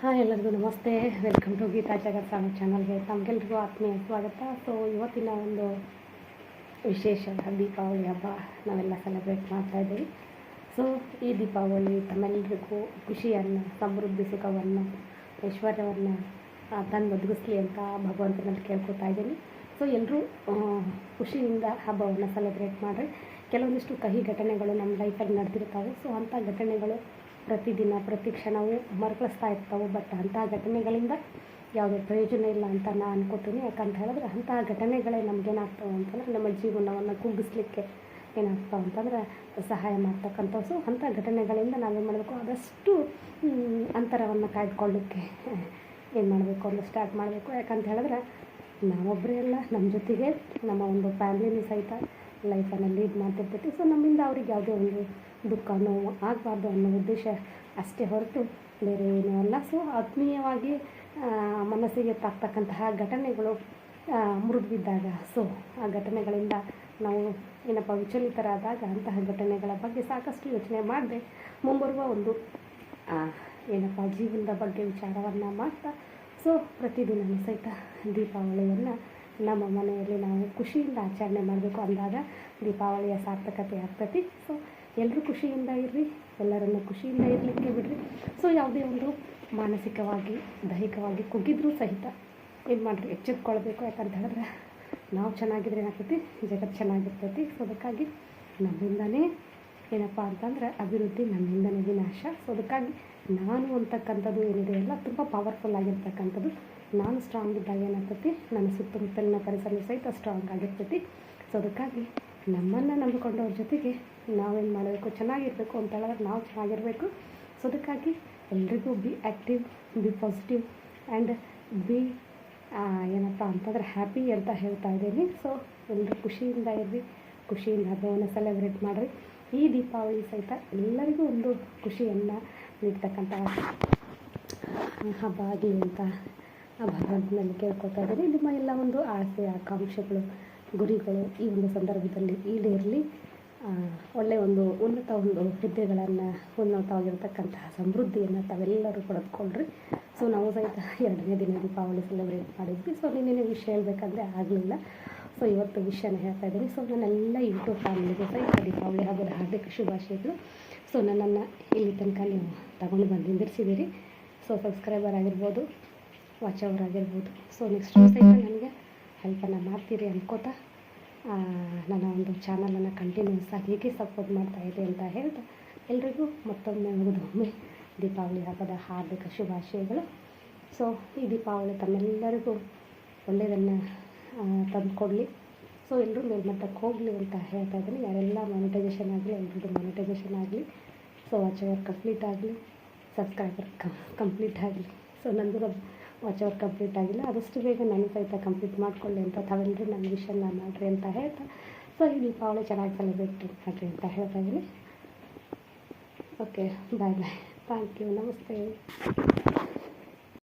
Hi ಎಲ್ಲರಿಗೂ ನಮಸ್ತೆ. Welcome to Geeta Jagat song ಚಾನಲ್ಗೆ ತಮಗೆಲ್ರಿಗೂ ಆತ್ಮೀಯ ಸ್ವಾಗತ. ಸೊ ಇವತ್ತಿನ ಒಂದು ವಿಶೇಷ ದೀಪಾವಳಿ ಹಬ್ಬ ನಾವೆಲ್ಲ ಸೆಲೆಬ್ರೇಟ್ ಮಾಡ್ತಾ ಇದ್ದೀವಿ. ಸೊ ಈ ದೀಪಾವಳಿ ತಮ್ಮೆಲ್ಲರಿಗೂ ಖುಷಿಯನ್ನು, ಸಮೃದ್ಧಿ ಸುಖವನ್ನು, ಐಶ್ವರ್ಯವನ್ನು ತಂದು ಒದಗಿಸ್ಲಿ ಅಂತ ಭಗವಂತನಲ್ಲಿ ಕೇಳ್ಕೊತಾ ಇದ್ದೀನಿ. ಸೊ ಎಲ್ಲರೂ ಖುಷಿಯಿಂದ ಹಬ್ಬವನ್ನು ಸೆಲೆಬ್ರೇಟ್ ಮಾಡಿರಿ. ಕೆಲವೊಂದಿಷ್ಟು ಕಹಿ ಘಟನೆಗಳು ನಮ್ಮ ಲೈಫಲ್ಲಿ ನಡೆದಿರ್ತವೆ ಸೊ ಅಂಥ ಘಟನೆಗಳು ಪ್ರತಿದಿನ, ಪ್ರತಿ ಕ್ಷಣವು ಮರುಕಳಿಸ್ತಾ ಇರ್ತಾವೆ. ಬಟ್ ಅಂಥ ಘಟನೆಗಳಿಂದ ಯಾವುದೇ ಪ್ರಯೋಜನ ಇಲ್ಲ ಅಂತ ನಾನು ಅನ್ಕೋತೀನಿ. ಯಾಕಂತ ಹೇಳಿದ್ರೆ ಅಂತಹ ಘಟನೆಗಳೇ ನಮಗೇನಾಗ್ತವೆ ಅಂತಂದ್ರೆ ನಮ್ಮ ಜೀವನವನ್ನು ಕುಗ್ಗಿಸ್ಲಿಕ್ಕೆ ಏನಾಗ್ತಾವೆ ಅಂತಂದ್ರೆ ಸಹಾಯ ಮಾಡ್ತಕ್ಕಂಥವು ಸೊ ಅಂಥ ಘಟನೆಗಳಿಂದ ನಾವೇನು ಮಾಡಬೇಕು? ಆದಷ್ಟು ಅಂತರವನ್ನು ಕಾಯ್ದುಕೊಳ್ಳಿಕ್ಕೆ ಏನು ಮಾಡಬೇಕು? ಅಂದ್ರೆ ಸ್ಟಾರ್ಟ್ ಮಾಡಬೇಕು. ಯಾಕಂತ ಹೇಳಿದ್ರೆ ನಾವೊಬ್ಬರೇ ಅಲ್ಲ ನಮ್ಮ ಜೊತೆಗೆ ನಮ್ಮ ಒಂದು ಫ್ಯಾಮಿಲಿನೂ ಸಹಿತ ಲೈಫನ್ನು ಲೀಡ್ ಮಾಡ್ತಿರ್ತೈತಿ. ಸೊ ನಮ್ಮಿಂದ ಅವ್ರಿಗೆ ಯಾವುದೇ ಒಂದು ದುಃಖ ನೋವು ಆಗಬಾರ್ದು ಅನ್ನೋ ಉದ್ದೇಶ ಅಷ್ಟೇ ಹೊರತು ಬೇರೆ ಏನೂ ಅಲ್ಲ. ಸೊ ಆತ್ಮೀಯವಾಗಿ ಮನಸ್ಸಿಗೆ ತಾಕ್ತಕ್ಕಂತಹ ಘಟನೆಗಳು ಮುರಿದು ಮುರಿದ್ಬಿದ್ದಾಗ ಸೊ ಆ ಘಟನೆಗಳಿಂದ ನಾವು ಏನಪ್ಪ ವಿಚಲಿತರಾದಾಗ ಅಂತಹ ಘಟನೆಗಳ ಬಗ್ಗೆ ಸಾಕಷ್ಟು ಯೋಚನೆ ಮಾಡಿದೆ ಮುಂಬರುವ ಒಂದು ಏನಪ್ಪ ಜೀವನದ ಬಗ್ಗೆ ವಿಚಾರವನ್ನು ಮಾಡ್ತಾ ಸೊ ಪ್ರತಿದಿನ ಸಹಿತ ದೀಪಾವಳಿಯನ್ನು ನಮ್ಮ ಮನೆಯಲ್ಲಿ ನಾವು ಖುಷಿಯಿಂದ ಆಚರಣೆ ಮಾಡಬೇಕು ಅಂದಾಗ ದೀಪಾವಳಿಯ ಸಾರ್ಥಕತೆ ಆಗ್ತೈತಿ. ಸೊ ಎಲ್ಲರೂ ಖುಷಿಯಿಂದ ಇರ್ರಿ, ಎಲ್ಲರನ್ನು ಖುಷಿಯಿಂದ ಇರಲಿಕ್ಕೆ ಬಿಡ್ರಿ. ಸೊ ಯಾವುದೇ ಒಂದು ಮಾನಸಿಕವಾಗಿ, ದೈಹಿಕವಾಗಿ ಕುಗ್ಗಿದ್ರೂ ಸಹಿತ ಏನು ಮಾಡಿರಿ, ಎಚ್ಚೆತ್ಕೊಳ್ಬೇಕು. ಯಾಕಂತ ಹೇಳಿದ್ರೆ ನಾವು ಚೆನ್ನಾಗಿದ್ರೆ ಏನಾಗ್ತೈತಿ ಜಗತ್ತು ಚೆನ್ನಾಗಿರ್ತೈತಿ. ಸೊ ಅದಕ್ಕಾಗಿ ನಮ್ಮಿಂದನೇ ಏನಪ್ಪ ಅಂತಂದ್ರೆ ಅಭಿವೃದ್ಧಿ ನಮ್ಮಿಂದನೇ ವಿನಾಶ. ಸೊ ಅದಕ್ಕಾಗಿ ನಾನು ಅಂತಕ್ಕಂಥದ್ದು ಏನಿದೆ ಎಲ್ಲ ತುಂಬ ಪವರ್ಫುಲ್ ಆಗಿರ್ತಕ್ಕಂಥದ್ದು. ನಾನು ಸ್ಟ್ರಾಂಗ್ ಇದ್ದಾಗ ಏನಾಗ್ತೈತಿ? ನನ್ನ ಸುತ್ತಮುತ್ತಲಿನ ಪರಿಸರ ಸಹಿತ ಸ್ಟ್ರಾಂಗ್ ಆಗಿರ್ತೈತಿ. ಸೊ ಅದಕ್ಕಾಗಿ ನಮ್ಮನ್ನು ನಂಬಿಕೊಂಡವ್ರ ಜೊತೆಗೆ ನಾವೇನು ಮಾಡಬೇಕು? ಚೆನ್ನಾಗಿರಬೇಕು ಅಂತ ಹೇಳಿದ್ರೆ ನಾವು ಚೆನ್ನಾಗಿರಬೇಕು. ಸೊ ಅದಕ್ಕಾಗಿ ಎಲ್ರಿಗೂ be active be positive and be ಏನಪ್ಪ ಅಂತಂದ್ರೆ ಹ್ಯಾಪಿ ಅಂತ ಹೇಳ್ತಾ ಇದ್ದೀನಿ. ಸೊ ಎಲ್ಲರೂ ಖುಷಿಯಿಂದ ಇರ್ರಿ, ಖುಷಿಯಿಂದ ಹಬ್ಬವನ್ನು ಸೆಲೆಬ್ರೇಟ್ ಮಾಡಿರಿ. ಈ ದೀಪಾವಳಿ ಸಹಿತ ಎಲ್ಲರಿಗೂ ಒಂದು ಖುಷಿಯನ್ನು ನೀಡ್ತಕ್ಕಂಥ ಹಬ್ಬ ಆಗಲಿ ಅಂತ ಭಗವಂತನಲ್ಲಿ ಕೇಳ್ಕೊತಾ ಇದ್ದೀನಿ ನಿಮ್ಮ ಎಲ್ಲ ಒಂದು ಆಸೆ, ಆಕಾಂಕ್ಷೆಗಳು, ಗುರಿಗಳು ಈ ಒಂದು ಸಂದರ್ಭದಲ್ಲಿ ಈಡೇರಲಿ ಒಳ್ಳೆಯ ಒಂದು ಉನ್ನತ ಒಂದು ಹುದ್ದೆಗಳನ್ನು, ಉನ್ನತವಾಗಿರ್ತಕ್ಕಂತಹ ಸಮೃದ್ಧಿಯನ್ನು ತಾವೆಲ್ಲರೂ ಪಡೆದುಕೊಳ್ಳ್ರಿ ಸೊ ನಾವು ಸಹಿತ ಎರಡನೇ ದಿನ ದೀಪಾವಳಿ ಸೆಲೆಬ್ರೇಟ್ ಮಾಡಿದ್ವಿ. ಸೊ ನಿನ್ನೆ ವಿಷಯ ಹೇಳಬೇಕಂದ್ರೆ ಆಗಲಿಲ್ಲ. ಸೊ ಇವತ್ತು ವಿಷಯನ ಹೇಳ್ತಾ ಇದ್ದೀನಿ. ಸೊ ನನ್ನೆಲ್ಲ ಯೂಟ್ಯೂಬ್ ಫ್ಯಾಮಿಲಿಗೆ ಸಹಿತ ದೀಪಾವಳಿ ಹಬ್ಬದ ಹಾರ್ದಿಕ ಶುಭಾಶಯಗಳು. ಸೊ ನನ್ನನ್ನು ಇಲ್ಲಿ ತನಕ ನೀವು ತಗೊಂಡು ಬಂದು ನಿಂದಿರಿಸಿದ್ದೀರಿ. ಸೊ ಸಬ್ಸ್ಕ್ರೈಬರ್ ಆಗಿರ್ಬೋದು ವಾಚ್ ಅವರ್ ಆಗಿರ್ಬೋದು. ಸೊ ನೆಕ್ಸ್ಟ್ ಸಹಿತ ನನಗೆ ಹೆಲ್ಪನ್ನು ಮಾಡ್ತೀರಿ ಅಂದ್ಕೋತಾ ನನ್ನ ಒಂದು ಚಾನಲನ್ನು ಕಂಟಿನ್ಯೂಸ್ ಆಗಿ ಹೇಗೆ ಸಪೋರ್ಟ್ ಮಾಡ್ತಾ ಇದೆ ಅಂತ ಹೇಳ್ತಾ, ಎಲ್ರಿಗೂ ಮತ್ತೊಮ್ಮೆ ಮುಗಿದೊಮ್ಮೆ ದೀಪಾವಳಿ ಹಬ್ಬದ ಹಾರ್ದಿಕ ಶುಭಾಶಯಗಳು. ಸೊ ಈ ದೀಪಾವಳಿ ತಮ್ಮೆಲ್ಲರಿಗೂ ಒಳ್ಳೆಯದನ್ನು ತಂದುಕೊಡಲಿ. ಸೊ ಎಲ್ಲರೂ ಮೇಲ್ಮಟ್ಟಕ್ಕೆ ಹೋಗಲಿ ಅಂತ ಹೇಳ್ತಾ ಇದ್ದೀನಿ. ಯಾರೆಲ್ಲ ಮಾನಿಟೈಸೇಷನ್ ಆಗಲಿ, ಎಲ್ರಿಗೂ ಮಾನಿಟೈಸೇಷನ್ ಆಗಲಿ. ಸೊ ವಾಚ್ ಅವರ್ ಕಂಪ್ಲೀಟ್ ಆಗಲಿ. ಸಬ್ಸ್ಕ್ರೈಬರ್ ಕಂಪ್ಲೀಟ್ ಆಗಲಿ. ಸೊ ನಂದು ವಾಚ್ ಅವರ್ ಕಂಪ್ಲೀಟ್ ಆಗಿಲ್ಲ. ಆದಷ್ಟು ಬೇಗ ನಾನು ಸಹಿತ ಕಂಪ್ಲೀಟ್ ಮಾಡ್ಕೊಳ್ಳಿ ಅಂತ ತಾವೆಲ್ಲರೂ ನನ್ನ ವಿಷಯನ ಮಾಡಿರಿ ಅಂತ ಹೇಳ್ತಾ. ಸೊ ಈ ದೀಪಾವಳಿ ಚೆನ್ನಾಗಿ ಸೆಲೆಬ್ರೇಟ್ ಮಾಡಿರಿ ಅಂತ ಹೇಳ್ತಾ ಇದ್ದೀನಿ. Okay bye bye thank you ನಮಸ್ತೆ.